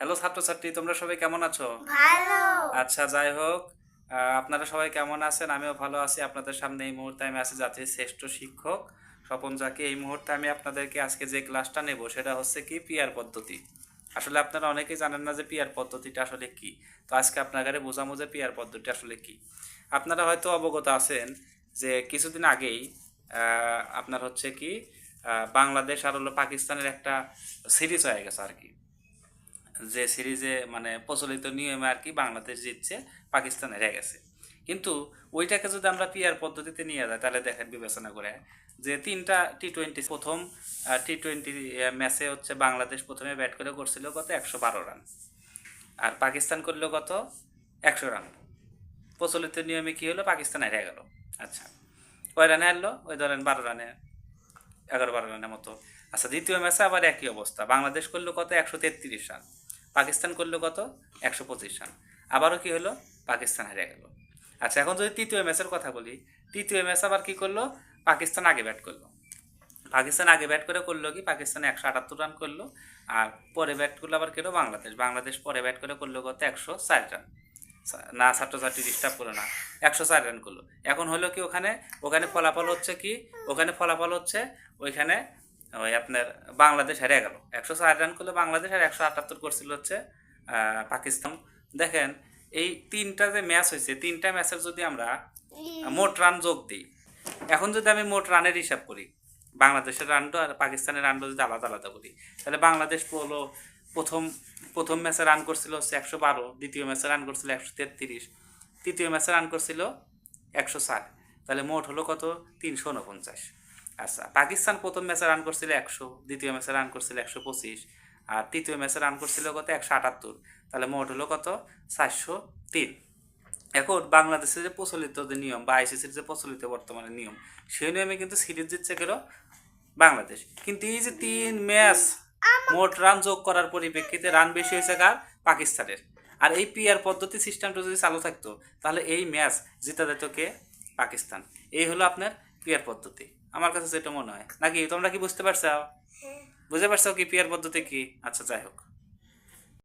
Hello ছাত্রছাত্রী তোমরা সবাই কেমন আছো? ভালো। আচ্ছা যাই হোক আপনারা সবাই কেমন আছেন? আমিও ভালো আছি। আপনাদের সামনে এই মুহূর্তে আমি আছি জাতির শ্রেষ্ঠ শিক্ষক স্বপন জাকি। এই মুহূর্তে আমি আপনাদেরকে আজকে যে ক্লাসটা নেব সেটা হচ্ছে কি? পিয়ার পদ্ধতি। আসলে আপনারা অনেকেই জানেন না যে পিয়ার পদ্ধতিটা আসলে কি। তো আজকে আপনাদের বোঝামো যে পিয়ার পদ্ধতিটা আসলে কি। আপনারা হয়তো অবগত আছেন যে কিছুদিন আগেই আহ, আপনার হচ্ছে কি বাংলাদেশ আর হলো পাকিস্তানের একটা সিরিজ হয়ে গেছে আর কি। যে সিরিজে মানে প্রচলিত নিয়মে আর কি বাংলাদেশ জিতছে, পাকিস্তান হেরে গেছে। কিন্তু ওইটাকে যদি আমরা পিয়ার পদ্ধতিতে নিয়ে যাই, তাহলে দেখেন বিবেচনা করে যে তিনটা টি টোয়েন্টি প্রথম টি টোয়েন্টি ম্যাচে হচ্ছে বাংলাদেশ প্রথমে ব্যাট করে করছিল কত? একশো বারো রান। আর পাকিস্তান করল কত? একশো রান। প্রচলিত নিয়মে কী হলো? পাকিস্তান হেরে গেল। আচ্ছা কয় রানে হারলো, ওই ধরেন বারো রানে, এগারো বারো রানের মতো। আচ্ছা দ্বিতীয় ম্যাচে আবার একই অবস্থা। বাংলাদেশ করল কত? একশো তেত্রিশ রান। পাকিস্তান করল কত? একশো পঁচিশ রান। আবারও কী হলো? পাকিস্তান হারিয়ে গেল। আচ্ছা এখন যদি তৃতীয় ম্যাচের কথা বলি, তৃতীয় ম্যাচ আবার কী করল? পাকিস্তান আগে ব্যাট করল। পাকিস্তান আগে ব্যাট করে করল কি? পাকিস্তান একশো আটাত্তর রান করল। আর পরে ব্যাট করল আবার কেন বাংলাদেশ। বাংলাদেশ পরে ব্যাট করে করল কত? একশো চার রান। না, ছাত্রছাত্রী ডিস্টার্ব করল না। একশো চার রান করল। এখন হলো কি ওখানে? ওখানে ফলাফল হচ্ছে কি? ওখানে ফলাফল হচ্ছে ওইখানে ওই আপনার বাংলাদেশ হেরে গেল। একশো চার রান করলে বাংলাদেশ আর একশো আটাত্তর করছিল হচ্ছে পাকিস্তান। দেখেন, এই তিনটা যে ম্যাচ হয়েছে, তিনটা ম্যাচের যদি আমরা মোট রান যোগ দিই, এখন যদি আমি মোট রানের হিসাব করি, বাংলাদেশের রানটা আর পাকিস্তানের রানটা যদি আলাদা আলাদা করি তাহলে বাংলাদেশ হলো প্রথম প্রথম ম্যাচে রান করছিল হচ্ছে একশো বারো, দ্বিতীয় ম্যাচে রান করছিল একশো তেত্রিশ, তৃতীয় ম্যাচে রান করছিল একশো ষাট। তাহলে মোট হলো কত? তিনশো উনপঞ্চাশ। আচ্ছা পাকিস্তান প্রথম ম্যাচে রান করছিল একশো, দ্বিতীয় ম্যাচে রান করছিল একশো পঁচিশ, আর তৃতীয় ম্যাচে রান করছিল কত? একশো আটাত্তর। তাহলে মোট হলো কত? চারশো তিন। এখন বাংলাদেশের যে প্রচলিত যে নিয়ম বা আইসিসির যে প্রচলিত বর্তমানে নিয়ম, সেই নিয়মে কিন্তু সিরিজ জিতছে গেল বাংলাদেশ। কিন্তু এই যে তিন ম্যাচ মোট রান যোগ করার পরিপ্রেক্ষিতে রান বেশি হয়েছে কার? পাকিস্তানের। আর এই পিআর পদ্ধতি সিস্টেমটা যদি চালু থাকতো, তাহলে এই ম্যাচ জিতা যেত কে? পাকিস্তান। এই হলো আপনার পিআর পদ্ধতি? আমার কাছে যেটা মনে হয়। নাকি তোমরা কি বুঝতে পারছ? বুঝতে পারছ কি পিয়ার পদ্ধতি কি? আচ্ছা যাই হোক।